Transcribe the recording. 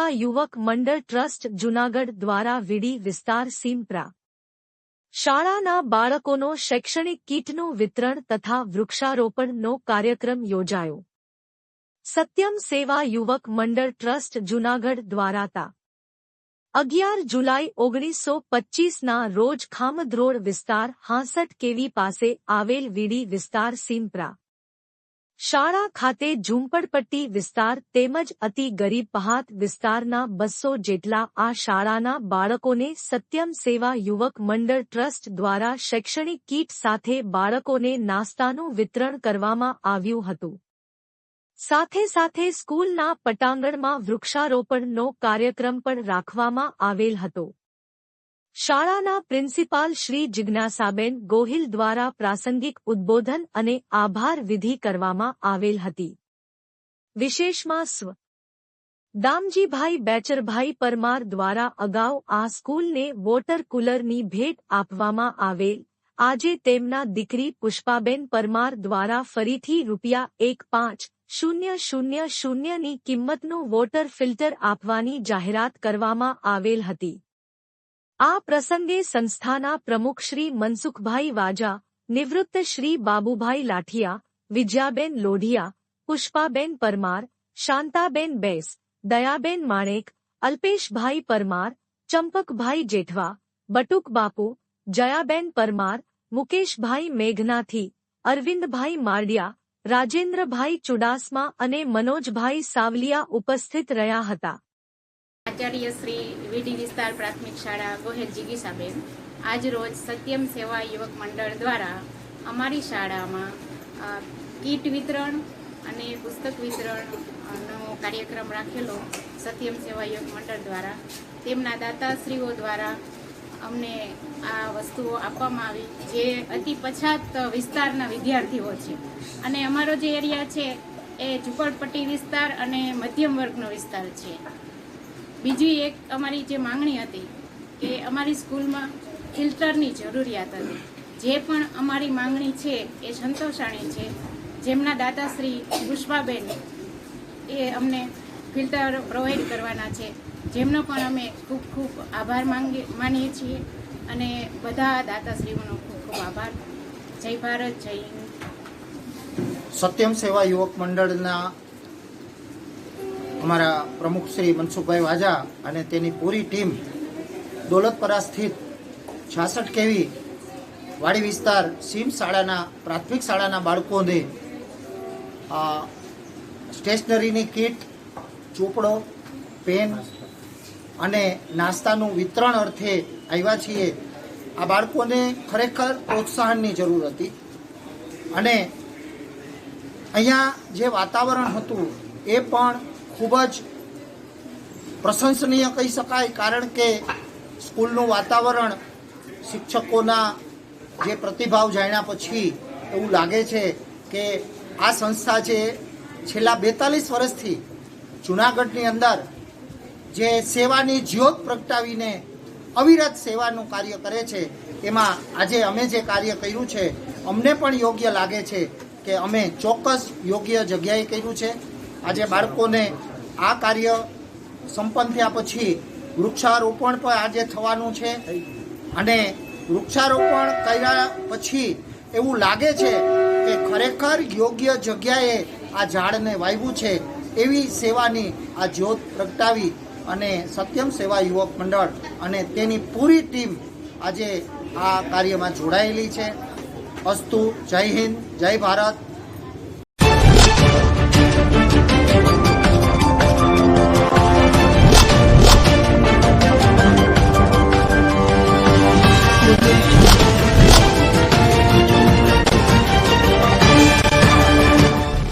સેવા યુવક મંડળ ટ્રસ્ટ જૂનાગઢ દ્વારા વીડી વિસ્તાર સીમપ્રા. શાળાના બાળકોનો શૈક્ષણિક કીટનું વિતરણ તથા વૃક્ષારોપણનો કાર્યક્રમ યોજાયો. સત્યમ સેવા યુવક મંડળ ટ્રસ્ટ જૂનાગઢ દ્વારા તા અગિયાર જુલાઈ ઓગણીસો પચ્ચીસના રોજ ખામધ્રોળ વિસ્તાર હાંસઠ કેવી પાસે આવેલ વીડી વિસ્તાર સીમપ્રા. શાળા ખાતે ઝુંપડપટ્ટી વિસ્તાર તેમજ અતિ ગરીબ પહાત વિસ્તારના બસો જેટલા આ શાળાના બાળકોને સત્યમ સેવા યુવક મંડળ ટ્રસ્ટ દ્વારા શૈક્ષણિક કીટ સાથે બાળકોને નાસ્તાનું વિતરણ કરવામાં આવ્યું હતું. સાથે સાથે સ્કૂલના પટાંગણમાં વૃક્ષારોપણનો કાર્યક્રમ પણ રાખવામાં આવેલ હતો. શાળાના પ્રિન્સિપાલ શ્રી જિજ્ઞાસાબેન ગોહિલ દ્વારા પ્રાસંગિક ઉદ્બોધન અને આભાર વિધિ કરવામાં આવેલ હતી. વિશેષમાં સ્વ. દામજીભાઈ બેચરભાઈ પરમાર દ્વારા અગાઉ આ સ્કૂલને વોટર કુલરની ભેટ આપવામાં આવેલ. આજે તેમના દીકરી પુષ્પાબેન પરમાર દ્વારા ફરીથી રૂપિયા એક પાંચ શૂન્ય શૂન્ય શૂન્યની કિંમતનું વોટર ફિલ્ટર આપવાની જાહેરાત કરવામાં આવેલ હતી. આ પ્રસંગે સંસ્થાના પ્રમુખ શ્રી મનસુખભાઈ વાજા, નિવૃત્ત શ્રી બાબુભાઈ લાઠિયા વિજયાબેન લોઢિયા, પુષ્પાબેન પરમાર, શાંતાબેન બેસ, દયાબેન માણેક, અલ્પેશભાઈ પરમાર, ચંપકભાઈ જેઠવા બટુક બાપુ જયાબેન પરમાર, મુકેશભાઈ મેઘનાથી, અરવિંદભાઈ મારડિયા, રાજેન્દ્રભાઈ ચુડાસમા અને મનોજભાઈ સાવલિયા ઉપસ્થિત રહ્યા હતા. આચાર્ય શ્રી વીડી વિસ્તાર પ્રાથમિક શાળા ગોહેલ જીગીસાબેન રોજ સત્યમ સેવા યુવક મંડળ દ્વારા અમારી શાળામાં કીટ વિતરણ અને પુસ્તક વિતરણનો કાર્યક્રમ રાખેલો સત્યમ સેવા યુવક મંડળ દ્વારા. તેમના દાતાશ્રીઓ દ્વારા અમને આ વસ્તુઓ આપવામાં આવી, જે અતિ પછાત વિસ્તારના વિદ્યાર્થીઓ છે. અને અમારો જે એરિયા છે એ ઝુંપડપટ્ટી વિસ્તાર અને મધ્યમ વર્ગનો વિસ્તાર છે. બીજી એક અમારી જે માંગણી હતી કે અમારી સ્કૂલમાં ફિલ્ટરની જરૂરિયાત હતી. જે પણ અમારી માંગણી છે એ સંતોષાણી છે. જેમના દાતાશ્રી પુષ્પાબેન એ અમને ફિલ્ટર પ્રોવાઈડ કરવાના છે. જેમનો પણ અમે ખૂબ ખૂબ આભાર માંગીએ માનીએ છીએ અને બધા દાતાશ્રીઓનો ખૂબ ખૂબ આભાર. જય ભારત, જય સત્યમ સેવા યુવક મંડળના અમારા પ્રમુખ શ્રી મનસુખભાઈ વાજા અને તેની પૂરી ટીમ દોલતપરા સ્થિત છાસઠ કેવી વાડી વિસ્તાર સીમ શાળાના, પ્રાથમિક શાળાના બાળકોને સ્ટેશનરીની કીટ, ચોપડો, પેન અને નાસ્તાનું વિતરણ અર્થે આવ્યા છીએ. આ બાળકોને ખરેખર પ્રોત્સાહનની જરૂર હતી. અને અહીંયા જે વાતાવરણ હતું એ પણ ખૂબ જ પ્રશંસનીય કહી શકાય, કારણ કે સ્કૂલનું વાતાવરણ શિક્ષકોના જે પ્રતિભાવ જાણ્યા પછી એવું લાગે છે કે આ સંસ્થા જે છેલ્લા બેતાલીસ વર્ષથી જુનાગઢની અંદર જે સેવાની જ્યોત પ્રગટાવીને અવિરત સેવાનું કાર્ય કરે છે, એમાં આજે અમે જે કાર્ય કર્યું છે, અમને પણ યોગ્ય લાગે છે કે અમે ચોક્કસ યોગ્ય જગ્યાએ કર્યું છે. આજે બાળકોને આ કાર્ય સંપન્ન થયા પછી વૃક્ષારોપણ પણ આજે થવાનું છે. અને વૃક્ષારોપણ કર્યા પછી એવું લાગે છે કે ખરેખર યોગ્ય જગ્યાએ આ ઝાડને વાવ્યું છે એવી સેવાની આ જ્યોત પ્રગટાવી અને સત્યમ સેવા યુવક મંડળ અને તેની પૂરી ટીમ આજે આ કાર્યમાં જોડાયેલી છે. અસ્તુ, જય હિન્દ, જય ભારત.